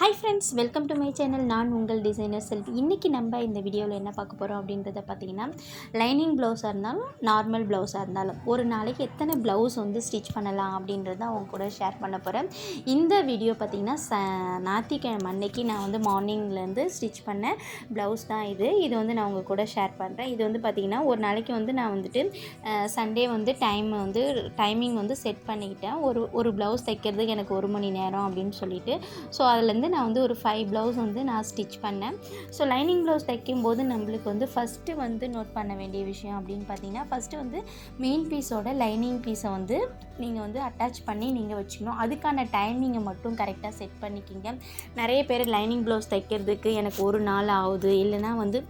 Hi friends welcome to my channel நான் உங்கள் designer selfie இன்றைக்கி நம்ம இந்த வீடியோவில் என்ன பார்க்க போகிறோம் அப்படின்றத பார்த்தீங்கன்னா லைனிங் ப்ளவுஸாக இருந்தாலும் நார்மல் ப்ளவுஸாக இருந்தாலும் ஒரு நாளைக்கு எத்தனை ப்ளவுஸ் வந்து ஸ்டிச் பண்ணலாம் அப்படின்றத அவங்க கூட ஷேர் பண்ண போகிறேன் இந்த வீடியோ பார்த்திங்கன்னா ச ஞாயிற்றுக்கிழமை அன்னைக்கு நான் வந்து மார்னிங்லேருந்து ஸ்டிச் பண்ண ப்ளவுஸ் தான் இது. இது வந்து நான் உங்கள் கூட ஷேர் பண்ணுறேன் இது வந்து பார்த்திங்கன்னா ஒரு நாளைக்கு வந்து நான் வந்துட்டு சண்டே வந்து டைம் வந்து டைமிங் வந்து செட் பண்ணிக்கிட்டேன். ஒரு ஒரு ப்ளவுஸ் தைக்கிறதுக்கு எனக்கு ஒரு மணி நேரம் அப்படின்னு சொல்லிட்டு. ஸோ அதுலேருந்து நான் வந்து ஒரு ஃபைவ் ப்ளவுஸ் வந்து நான் ஸ்டிச் பண்ணேன். ஸோ லைனிங் ப்ளவுஸ் தைக்கும்போது நம்மளுக்கு வந்து ஃபஸ்ட்டு வந்து நோட் பண்ண வேண்டிய விஷயம் அப்படின்னு பார்த்தீங்கன்னா ஃபஸ்ட்டு வந்து மெயின் பீஸோட லைனிங் பீஸை வந்து நீங்கள் வந்து அட்டாச் பண்ணி நீங்கள் வச்சுக்கணும். அதுக்கான டைமிங்கை மட்டும் கரெக்டாக செட் பண்ணிக்கிங்க. நிறைய பேர் லைனிங் ப்ளவுஸ் தைக்கிறதுக்கு எனக்கு ஒரு நாள் ஆகுது. இல்லைனா வந்து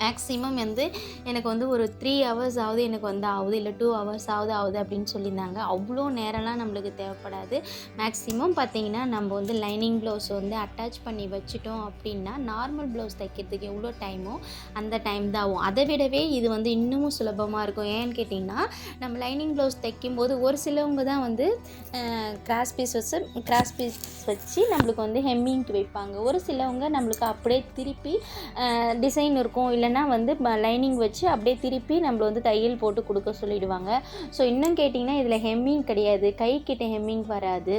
மேக்ஸிமம் வந்து எனக்கு வந்து ஒரு த்ரீ ஹவர்ஸ் ஆகுது எனக்கு வந்து ஆகுது இல்லை டூ ஹவர்ஸ் ஆகுது ஆகுது அப்படின்னு சொல்லியிருந்தாங்க. அவ்வளோ நேரம்லாம் நம்மளுக்கு தேவைப்படாது. மேக்ஸிமம் பார்த்தீங்கன்னா நம்ம வந்து லைனிங் ப்ளவுஸ் வந்து அட்டாச் பண்ணி வச்சுட்டோம் அப்படின்னா நார்மல் ப்ளவுஸ் தைக்கிறதுக்கு எவ்வளோ டைமோ அந்த டைம் தான் ஆகும். அதை விடவே இது வந்து இன்னமும் சுலபமாக இருக்கும். ஏன்னு கேட்டிங்கன்னா நம்ம லைனிங் ப்ளவுஸ் தைக்கும்போது ஒரு சிலவங்க தான் வந்து கிராஸ் பீஸ் வச்சு கிராஸ் பீஸ் வச்சு நம்மளுக்கு வந்து ஹெம்மிங்க்கு வைப்பாங்க. ஒரு சிலவங்க நம்மளுக்கு அப்படியே திருப்பி டிசைன் இருக்கும் இல்லை இல்லைன்னா வந்து லைனிங் வச்சு அப்படியே திருப்பி நம்மள வந்து தையல் போட்டு கொடுக்க சொல்லிடுவாங்க. ஸோ இன்னும் கேட்டிங்கன்னா இதில் ஹெம்மிங் கிடையாது. கை கிட்ட ஹெம்மிங் வராது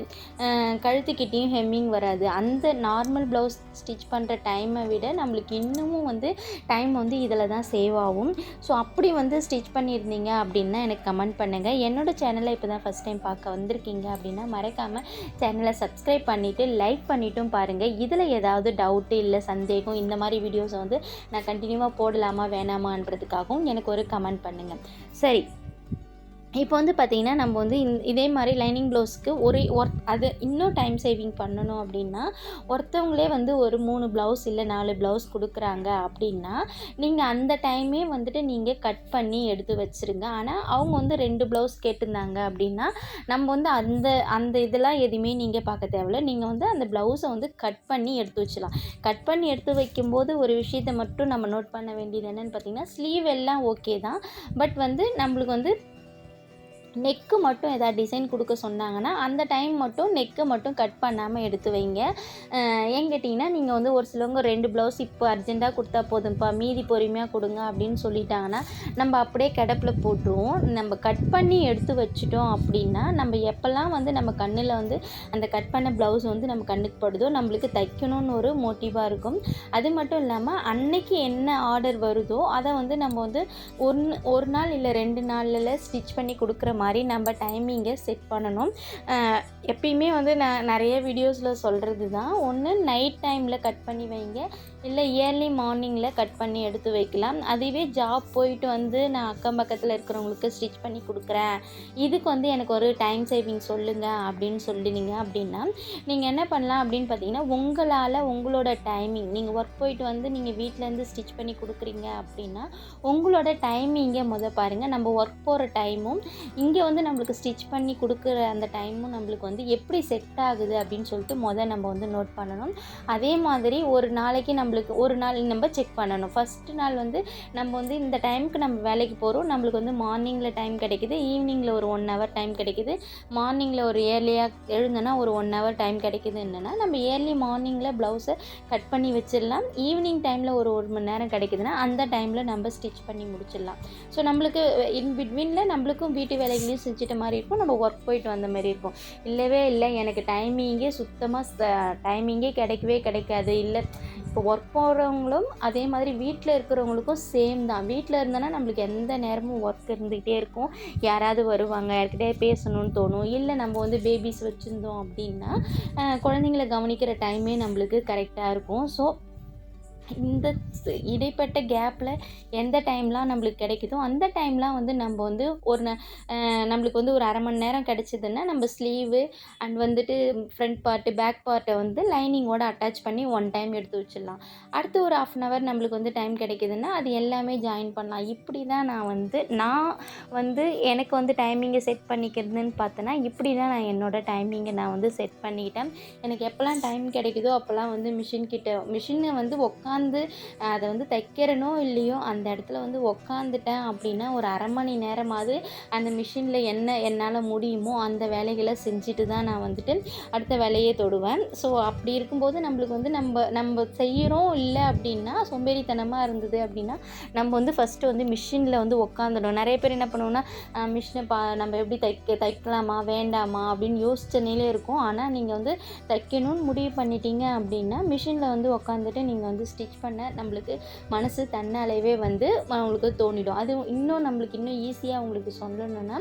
கழுத்துக்கிட்டேயும் ஹெம்மிங் வராது. அந்த நார்மல் ப்ளவுஸ் ஸ்டிச் பண்ணுற டைமை விட நம்மளுக்கு இன்னமும் வந்து டைம் வந்து இதில் தான் சேவ் ஆகும். ஸோ அப்படி வந்து ஸ்டிச் பண்ணியிருந்தீங்க அப்படின்னா எனக்கு கமெண்ட் பண்ணுங்கள் என்னோடய சேனலை இப்போ தான் ஃபஸ்ட் டைம் பார்க்க வந்திருக்கீங்க அப்படின்னா மறக்காமல் சேனலை சப்ஸ்கிரைப் பண்ணிவிட்டு லைக் பண்ணிட்டும் பாருங்கள் இதில் ஏதாவது டவுட்டு இல்லை சந்தேகம் இந்த மாதிரி வீடியோஸை வந்து நான் கண்டினியூவாக போடலாமா வேணாமான்றதுக்காகவும் எனக்கு ஒரு கமெண்ட் பண்ணுங்கள் சரி இப்போ வந்து பார்த்திங்கன்னா நம்ம வந்து இந் இதே மாதிரி லைனிங் ப்ளவுஸ்க்கு ஒரு ஒர்த் அது இன்னும் டைம் சேவிங் பண்ணணும் அப்படின்னா ஒருத்தவங்களே வந்து ஒரு மூணு ப்ளவுஸ் இல்லை நாலு ப்ளவுஸ் கொடுக்குறாங்க அப்படின்னா நீங்கள் அந்த டைமே வந்துட்டு நீங்கள் கட் பண்ணி எடுத்து வச்சுருங்க. ஆனால் அவங்க வந்து ரெண்டு ப்ளவுஸ் கேட்டிருந்தாங்க அப்படின்னா நம்ம வந்து அந்த அந்த இதெல்லாம் எதுவுமே நீங்கள் பார்க்க தேவையில்ல. நீங்கள் வந்து அந்த ப்ளவுஸை வந்து கட் பண்ணி எடுத்து வச்சிடலாம். கட் பண்ணி எடுத்து வைக்கும்போது ஒரு விஷயத்தை மட்டும் நம்ம நோட் பண்ண வேண்டியது என்னென்னு பார்த்தீங்கன்னா ஸ்லீவ் எல்லாம் ஓகே தான். பட் வந்து நம்மளுக்கு வந்து நெக்கு மட்டும் எதாவது டிசைன் கொடுக்க சொன்னாங்கன்னா அந்த டைம் மட்டும் நெக்கை மட்டும் கட் பண்ணாமல் எடுத்து வைங்க. ஏன் கேட்டிங்கன்னா நீங்கள் வந்து ஒரு சிலவங்க ரெண்டு ப்ளவுஸ் இப்போ அர்ஜெண்ட்டாக கொடுத்தா போதும்ப்பா மீதி பொறுமையாக கொடுங்க அப்படின்னு சொல்லிட்டாங்கன்னா நம்ம அப்படியே கிடப்பில் போட்டுருவோம். நம்ம கட் பண்ணி எடுத்து வச்சிட்டோம் அப்படின்னா நம்ம எப்போல்லாம் வந்து நம்ம கண்ணில் வந்து அந்த கட் பண்ண ப்ளவுஸ் வந்து நம்ம கண்ணுக்கு படுதோ நம்மளுக்கு தைக்கணும்னு ஒரு மோட்டிவாக இருக்கும். அது மட்டும் இல்லாமல் அன்னைக்கு என்ன ஆர்டர் வருதோ அதை வந்து நம்ம வந்து ஒன்று ஒரு நாள் இல்லை ரெண்டு நாளில் ஸ்டிச் பண்ணி கொடுக்குற மாதிரி நம்ம டைமிங்கை செட் பண்ணணும். எப்பயுமே வந்து நான் நிறைய வீடியோஸில் சொல்கிறது தான் ஒன்று நைட் டைமில் கட் பண்ணி வைங்க. இல்லை இயர்லி மார்னிங்கில் கட் பண்ணி எடுத்து வைக்கலாம். அதுவே ஜாப் போயிட்டு வந்து நான் அக்கம் பக்கத்தில் இருக்கிறவங்களுக்கு ஸ்டிச் பண்ணி கொடுக்குறேன். இதுக்கு வந்து எனக்கு ஒரு டைம் சேவிங் சொல்லுங்கள் அப்படின்னு சொல்லினீங்க அப்படின்னா நீங்கள் என்ன பண்ணலாம் அப்படின்னு பார்த்தீங்கன்னா உங்களால் உங்களோட டைமிங் நீங்கள் ஒர்க் போயிட்டு வந்து நீங்கள் வீட்டிலேருந்து ஸ்டிச் பண்ணி கொடுக்குறீங்க அப்படின்னா உங்களோட டைமிங்கை முத பாருங்கள் நம்ம ஒர்க் போகிற டைமும் இங்கே வந்து நம்மளுக்கு ஸ்டிச் பண்ணி கொடுக்குற அந்த டைமும் நம்மளுக்கு வந்து வந்து எப்படி செட் ஆகுது அப்படின்னு சொல்லிட்டு முதல் நம்ம வந்து நோட் பண்ணணும். அதே மாதிரி ஒரு நாளைக்கு நம்மளுக்கு ஒரு நாள் நம்ம செக் பண்ணணும். ஃபஸ்ட்டு நாள் வந்து நம்ம வந்து இந்த டைமுக்கு நம்ம வேலைக்கு போகிறோம் நம்மளுக்கு வந்து மார்னிங்கில் டைம் கிடைக்குது. ஈவினிங்கில் ஒரு ஒன் ஹவர் டைம் கிடைக்குது. மார்னிங்கில் ஒரு ஏர்லியாக எழுந்தோன்னா ஒரு ஒன் ஹவர் டைம் கிடைக்குது என்னென்னா நம்ம ஏர்லி மார்னிங்கில் ப்ளவுஸை கட் பண்ணி வச்சிடலாம். ஈவினிங் டைமில் ஒரு ஒரு மணி நேரம் கிடைக்குதுன்னா அந்த டைமில் நம்ம ஸ்டிச் பண்ணி முடிச்சிடலாம். ஸோ நம்மளுக்கு இன் பிட்வீனில் நம்மளுக்கும் வீட்டு வேலைகளையும் செஞ்சுட்ட மாதிரி இருக்கும். நம்ம ஒர்க் போயிட்டு வந்த மாதிரி இருக்கும். இல்லை இல்லவே இல்லை. எனக்கு டைமிங்கே சுத்தமாக டைமிங்கே கிடைக்கவே கிடைக்காது. இல்லை இப்போ ஒர்க் போகிறவங்களும் அதே மாதிரி வீட்டில் இருக்கிறவங்களுக்கும் சேம் தான். வீட்டில் இருந்தோன்னா நம்மளுக்கு எந்த நேரமும் ஒர்க் இருந்துக்கிட்டே இருக்கும். யாராவது வருவாங்க யார்கிட்டே பேசணும்னு தோணும். இல்லை நம்ம வந்து பேபிஸ் வச்சுருந்தோம் அப்படின்னா குழந்தைங்கள கவனிக்கிற டைமே நம்மளுக்கு கரெக்டாக இருக்கும். ஸோ இந்த இடைப்பட்ட கேப்பில் எந்த டைம்லாம் நம்மளுக்கு கிடைக்குதோ அந்த டைம்லாம் வந்து நம்ம வந்து ஒரு ந- நம்மளுக்கு வந்து ஒரு அரை மணி நேரம் கிடச்சிதுன்னா நம்ம ஸ்லீவு அண்ட் வந்துட்டு ஃப்ரண்ட் பார்ட்டு பேக் பார்ட்டை வந்து லைனிங்கோட அட்டாச் பண்ணி ஒன் டைம் எடுத்து வச்சிடலாம். அடுத்து ஒரு ஆஃப் அன் ஹவர் நம்மளுக்கு வந்து டைம் கிடைக்குதுன்னா அது எல்லாமே ஜாயின் பண்ணலாம். இப்படி தான் நான் வந்து நான் வந்து எனக்கு வந்து டைமிங்கை செட் பண்ணிக்கிறதுன்னு பார்த்தேன்னா இப்படி தான் நான் என்னோட டைமிங்கை நான் வந்து செட் பண்ணிக்கிட்டேன் எனக்கு எப்போல்லாம் டைம் கிடைக்குதோ அப்போல்லாம் வந்து மிஷின் கிட்ட மிஷினை வந்து உட்காந்து உட்காந்து அதை வந்து தைக்கிறனோ இல்லையோ அந்த இடத்துல வந்து உக்காந்துட்டேன் அப்படின்னா ஒரு அரை மணி நேரமாவது அந்த மிஷினில் என்ன என்னால் முடியுமோ அந்த வேலைகளை செஞ்சுட்டு தான் நான் வந்துட்டு அடுத்த வேலையே தொடுவேன். ஸோ அப்படி இருக்கும்போது நம்மளுக்கு வந்து நம்ம நம்ம செய்கிறோம் இல்லை அப்படின்னா சோம்பேறித்தனமாக இருந்தது அப்படின்னா நம்ம வந்து ஃபஸ்ட்டு வந்து மிஷினில் வந்து உக்காந்துடும் நிறைய பேர் என்ன பண்ணுவோம்னா மிஷினை பா நம்ம எப்படி தைக்க தைக்கலாமா வேண்டாமா? அப்படின்னு யோசிச்ச நிலையே இருக்கும். ஆனால் நீங்கள் வந்து தைக்கணும்னு முடிவு பண்ணிட்டீங்க அப்படின்னா மிஷினில் வந்து உக்காந்துட்டு நீங்கள் வந்து ஸ்டிச் பண்ண நம்மளுக்கு மனசு தன்னாலேவே வந்து அவங்களுக்கு தோணிடும். அது இன்னும் நம்மளுக்கு இன்னும் ஈஸியாக உங்களுக்கு சொல்லணும்னா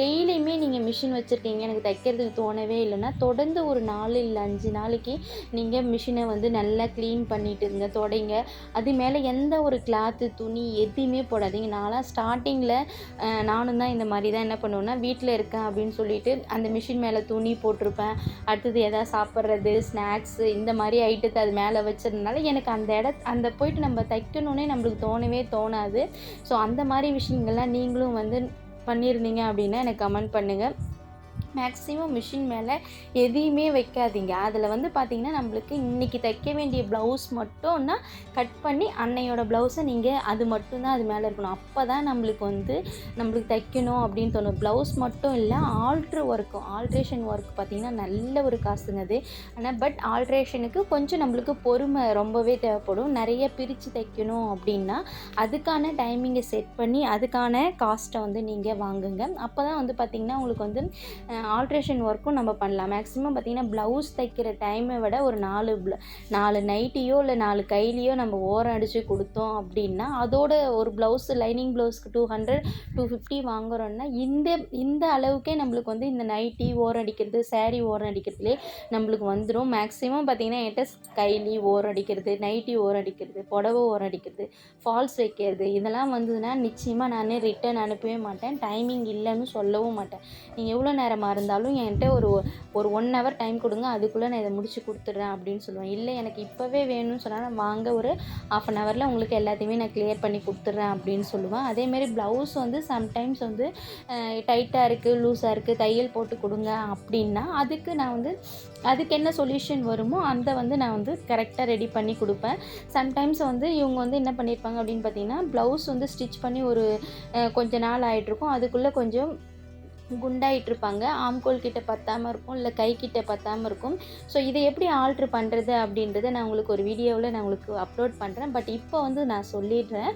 டெய்லியுமே நீங்கள் மிஷின் வச்சுருக்கீங்க எனக்கு தைக்கிறதுக்கு தோணவே இல்லைன்னா தொடர்ந்து ஒரு நாலு இல்லை அஞ்சு நாளைக்கு நீங்கள் மிஷினை வந்து நல்லா க்ளீன் பண்ணிட்டு இருங்க தொடைங்க. அது மேலே எந்த ஒரு கிளாத்து துணி எதுவுமே போடாதீங்க. நான்லாம் ஸ்டார்டிங்கில் நானும் தான் இந்த மாதிரி தான் என்ன பண்ணுவேன்னா வீட்டில் இருக்கேன் அப்படின்னு சொல்லிட்டு அந்த மிஷின் மேலே துணி போட்டிருப்பேன். அடுத்தது எதாவது சாப்பிட்றது ஸ்நாக்ஸு இந்த மாதிரி ஐட்டத்தை அது மேலே வச்சதுனால எனக்கு அந்த இட அந்த போயிட்டு நம்ம தைக்கணுன்னே நம்மளுக்கு தோணவே தோணாது. ஸோ அந்த மாதிரி விஷயங்கள்லாம் நீங்களும் வந்து பண்ணியிருந்தீங்க அப்படின்னா எனக்கு கமெண்ட் பண்ணுங்கள் மேக்ஸிமம் மிஷின் மேலே எதையுமே வைக்காதீங்க. அதில் வந்து பார்த்திங்கன்னா நம்மளுக்கு இன்றைக்கி தைக்க வேண்டிய ப்ளவுஸ் மட்டும்னா கட் பண்ணி அன்னையோட ப்ளவுஸை நீங்கள் அது மட்டும்தான் அது மேலே இருக்கணும். அப்போ தான் நம்மளுக்கு வந்து நம்மளுக்கு தைக்கணும் அப்படின்னு தோணும். ப்ளவுஸ் மட்டும் இல்லை ஆல்ட்ரு ஒர்க்கும் ஆல்ட்ரேஷன் ஒர்க் பார்த்திங்கன்னா நல்ல ஒரு காசுங்க அது. ஆனால் பட் ஆல்ட்ரேஷனுக்கு கொஞ்சம் நம்மளுக்கு பொறுமை ரொம்பவே தேவைப்படும். நிறைய பிரித்து தைக்கணும் அப்படின்னா அதுக்கான டைமிங்கை செட் பண்ணி அதுக்கான காஸ்ட்டை வந்து நீங்கள் வாங்குங்க. அப்போ தான் வந்து பார்த்திங்கன்னா உங்களுக்கு வந்து ஆல்ட்ரேஷன் ஒர்க்கும் நம்ம பண்ணலாம். மேக்ஸிமம் பார்த்திங்கன்னா ப்ளவுஸ் தைக்கிற டைமை விட ஒரு நாலு ப்ள நாலு நைட்டியோ இல்லை நாலு கையிலையோ நம்ம ஓரம் அடித்து கொடுத்தோம் அப்படின்னா அதோட ஒரு ப்ளவுஸ் லைனிங் ப்ளவுஸ்க்கு டூ ஹண்ட்ரட் டூ ஃபிஃப்டி வாங்குறோன்னா இந்த இந்த அளவுக்கே நம்மளுக்கு வந்து இந்த நைட்டி ஓரம் அடிக்கிறது சேரீ ஓரம் அடிக்கிறதுலே நம்மளுக்கு வந்துடும் மேக்ஸிமம் பார்த்திங்கன்னா என்கிட்ட கைலி ஓரம் அடிக்கிறது நைட்டி ஓரம் அடிக்கிறது புடவை ஓரம் அடிக்கிறது ஃபால்ஸ் வைக்கிறது இதெல்லாம் வந்ததுன்னா நிச்சயமாக நான் ரிட்டன் அனுப்பவே மாட்டேன். டைமிங் இல்லைன்னு சொல்லவும் மாட்டேன். நீங்கள் எவ்வளோ நேரமாக இருந்தாலும் என்கிட்ட ஒரு ஒரு ஒன் ஹவர் டைம் கொடுங்க அதுக்குள்ளே நான் இதை முடிச்சு கொடுத்துட்றேன் அப்படின்னு சொல்லுவேன். இல்லை எனக்கு இப்போவே வேணும்னு சொன்னால் நான் வாங்க ஒரு ஆஃப் அன் ஹவரில் உங்களுக்கு எல்லாத்தையுமே நான் கிளியர் பண்ணி கொடுத்துட்றேன் அப்படின்னு சொல்லுவேன். அதேமாரி ப்ளவுஸ் வந்து சம்டைம்ஸ் வந்து டைட்டாக இருக்குது லூஸாக இருக்குது தையல் போட்டு கொடுங்க அப்படின்னா அதுக்கு நான் வந்து அதுக்கு என்ன சொல்யூஷன் வருமோ அந்த வந்து நான் வந்து கரெக்டாக ரெடி பண்ணி கொடுப்பேன். சம்டைம்ஸ் வந்து இவங்க வந்து என்ன பண்ணியிருப்பாங்க அப்படின்னு பார்த்தீங்கன்னா ப்ளவுஸ் வந்து ஸ்டிச் பண்ணி ஒரு கொஞ்ச நாள் ஆகிட்ருக்கும் அதுக்குள்ளே கொஞ்சம் குண்டாயிட்டு இருப்பாங்க ஆம்கோல் கிட்ட பத்தாமல் இருக்கும் இல்லை கை கிட்ட பத்தாமல் இருக்கும். ஸோ இதை எப்படி ஆல்ட்ரு பண்ணுறது அப்படின்றத நான் உங்களுக்கு ஒரு வீடியோவில் நான் உங்களுக்கு அப்லோட் பண்ணுறேன் பட் இப்போ வந்து நான் சொல்லிடுறேன்.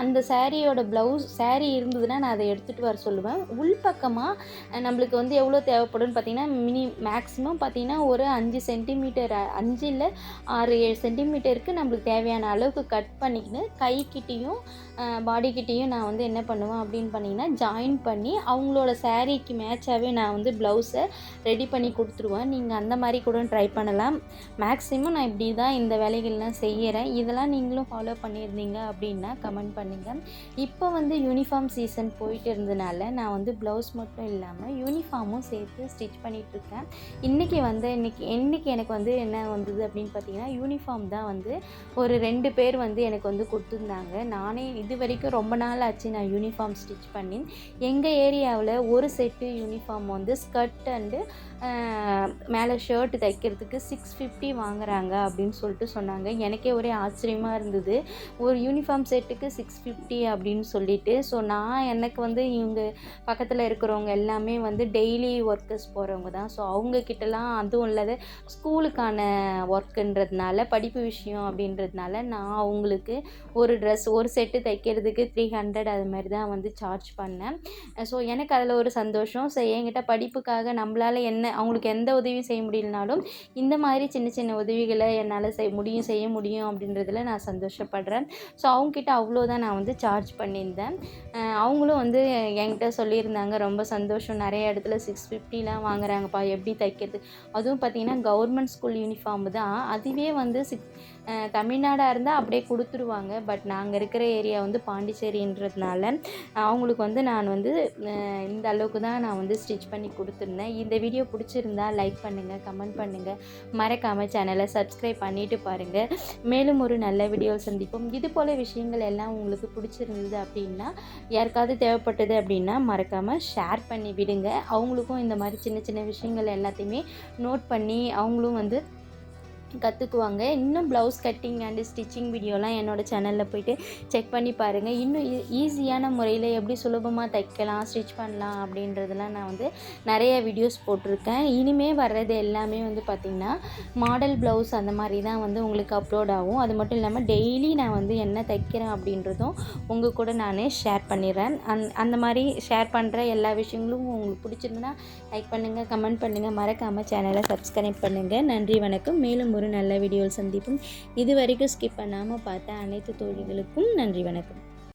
அந்த சேரீயோட ப்ளவுஸ் சேரீ இருந்ததுன்னா நான் அதை எடுத்துகிட்டு வர சொல்லுவேன். உள்பக்கமாக நம்மளுக்கு வந்து எவ்வளோ தேவைப்படும்னு பார்த்தீங்கன்னா மினி மேக்ஸிமம் பார்த்தீங்கன்னா ஒரு அஞ்சு சென்டிமீட்டர் அஞ்சு இல்லை ஆறு ஏழு சென்டிமீட்டருக்கு நம்மளுக்கு தேவையான அளவுக்கு கட் பண்ணிக்கின்னு கைக்கிட்டேயும் பாடிக்கிட்டேயும் நான் வந்து என்ன பண்ணுவேன் அப்படின்னு பண்ணிங்கன்னா ஜாயின் பண்ணி அவங்களோட சே சாரீக்கு மேட்சாகவே நான் வந்து ப்ளவுஸை ரெடி பண்ணி கொடுத்துருவேன். நீங்கள் அந்த மாதிரி கூட ட்ரை பண்ணலாம். மேக்ஸிமம் நான் இப்படி தான் இந்த வேலைகள்லாம் செய்கிறேன் இதெல்லாம் நீங்களும் ஃபாலோ பண்ணியிருந்தீங்க அப்படின்னா கமெண்ட் பண்ணுங்கள் இப்போ வந்து யூனிஃபார்ம் சீசன் போயிட்டு இருந்தனால நான் வந்து ப்ளவுஸ் மட்டும் இல்லாமல் யூனிஃபார்மும் சேர்த்து ஸ்டிச் பண்ணிகிட்ருக்கேன் இன்றைக்கி வந்து இன்றைக்கி இன்றைக்கி எனக்கு வந்து என்ன வந்தது அப்படின்னு பார்த்தீங்கன்னா யூனிஃபார்ம் தான் வந்து ஒரு ரெண்டு பேர் வந்து எனக்கு வந்து கொடுத்துருந்தாங்க. நானே இது வரைக்கும் ரொம்ப நாள் ஆச்சு நான் யூனிஃபார்ம் ஸ்டிச் பண்ணி. எங்கள் ஏரியாவில் ஒரு ஒரு செட்டு யூனிஃபார்ம் வந்து ஸ்கர்ட் அண்டு மேலே ஷர்ட் தைக்கிறதுக்கு சிக்ஸ் ஃபிஃப்டி வாங்குறாங்க அப்படின்னு சொல்லிட்டு சொன்னாங்க. எனக்கே ஒரே ஆச்சரியமாக இருந்தது. ஒரு யூனிஃபார்ம் செட்டுக்கு சிக்ஸ் ஃபிஃப்டி அப்படின்னு சொல்லிட்டு. ஸோ நான் எனக்கு வந்து இவங்க பக்கத்தில் இருக்கிறவங்க எல்லாமே வந்து டெய்லி ஒர்க்கர்ஸ் போகிறவங்க தான். ஸோ அவங்கக்கிட்டலாம் அதுவும் இல்லாத ஸ்கூலுக்கான ஒர்க்குன்றதுனால படிப்பு விஷயம் அப்படின்றதுனால நான் அவங்களுக்கு ஒரு ட்ரெஸ் ஒரு செட்டு தைக்கிறதுக்கு த்ரீ ஹண்ட்ரட் அது மாதிரி தான் வந்து சார்ஜ் பண்ணேன். ஸோ எனக்கு அதில் ஒரு சந்தோஷம். ஸோ என்கிட்ட படிப்புக்காக நம்மளால் என்ன அவங்களுக்கு எந்த உதவியும் செய்ய முடியலனாலும் இந்த மாதிரி சின்ன சின்ன உதவிகளை என்னால் செய் முடியும் செய்ய முடியும் அப்படின்றதுல நான் சந்தோஷப்படுறேன். ஸோ அவங்கக்கிட்ட அவ்வளோதான் நான் வந்து சார்ஜ் பண்ணியிருந்தேன். அவங்களும் வந்து என்கிட்ட சொல்லியிருந்தாங்க ரொம்ப சந்தோஷம். நிறைய இடத்துல சிக்ஸ் ஃபிஃப்டிலாம் வாங்குறாங்கப்பா. எப்படி தைக்கிறது? அதுவும் பார்த்திங்கன்னா கவர்மெண்ட் ஸ்கூல் யூனிஃபார்ம் தான். அதுவே வந்து சிக்ஸ் தமிழ்நாடாக இருந்தால் அப்படியே கொடுத்துருவாங்க. பட் நாங்கள் இருக்கிற ஏரியா வந்து பாண்டிச்சேரின்றதுனால அவங்களுக்கு வந்து நான் வந்து இந்த அளவுக்கு தான் நான் வந்து ஸ்டிச் பண்ணி கொடுத்துருந்தேன். இந்த வீடியோ பிடிச்சிருந்தா லைக் பண்ணுங்கள் கமெண்ட் பண்ணுங்கள் மறக்காமல் சேனலை சப்ஸ்கிரைப் பண்ணிவிட்டு பாருங்கள் மேலும் ஒரு நல்ல வீடியோ சந்திப்போம். இது போல் விஷயங்கள் எல்லாம் உங்களுக்கு பிடிச்சிருந்தது அப்படின்னா யாருக்காவது தேவைப்பட்டது அப்படின்னா மறக்காமல் ஷேர் பண்ணி விடுங்க. அவங்களுக்கும் இந்த மாதிரி சின்ன சின்ன விஷயங்கள் எல்லாத்தையுமே நோட் பண்ணி அவங்களும் வந்து கற்றுக்குவாங்க இன்னும் ப்ளவுஸ் கட்டிங் அண்டு ஸ்டிச்சிங் வீடியோலாம் என்னோடய சேனலில் போயிட்டு செக் பண்ணி பாருங்கள் இன்னும் ஈஸியான முறையில் எப்படி சுலபமாக தைக்கலாம் ஸ்டிச் பண்ணலாம் அப்படின்றதெல்லாம் நான் வந்து நிறைய வீடியோஸ் போட்டிருக்கேன். இனிமே வர்றது எல்லாமே வந்து பார்த்திங்கன்னா மாடல் ப்ளவுஸ் அந்த மாதிரி தான் வந்து உங்களுக்கு அப்லோட் ஆகும். அது மட்டும் இல்லாமல் டெய்லி நான் வந்து என்ன தைக்கிறேன் அப்படின்றதும் உங்கள் கூட நான் ஷேர் பண்ணிடுறேன். அந் அந்த மாதிரி ஷேர் பண்ணுற எல்லா விஷயங்களும் உங்களுக்கு பிடிச்சிருந்துன்னா லைக் பண்ணுங்கள் கமெண்ட் பண்ணுங்கள் மறக்காமல் சேனலை சப்ஸ்கிரைப் பண்ணுங்கள் நன்றி வணக்கம். மேலும் ஒரு நல்ல வீடியோவில் சந்திப்போம். இது வரைக்கும் ஸ்கிப் பண்ணாமல் பார்த்த அனைத்து தோழிகளுக்கும் நன்றி வணக்கம்.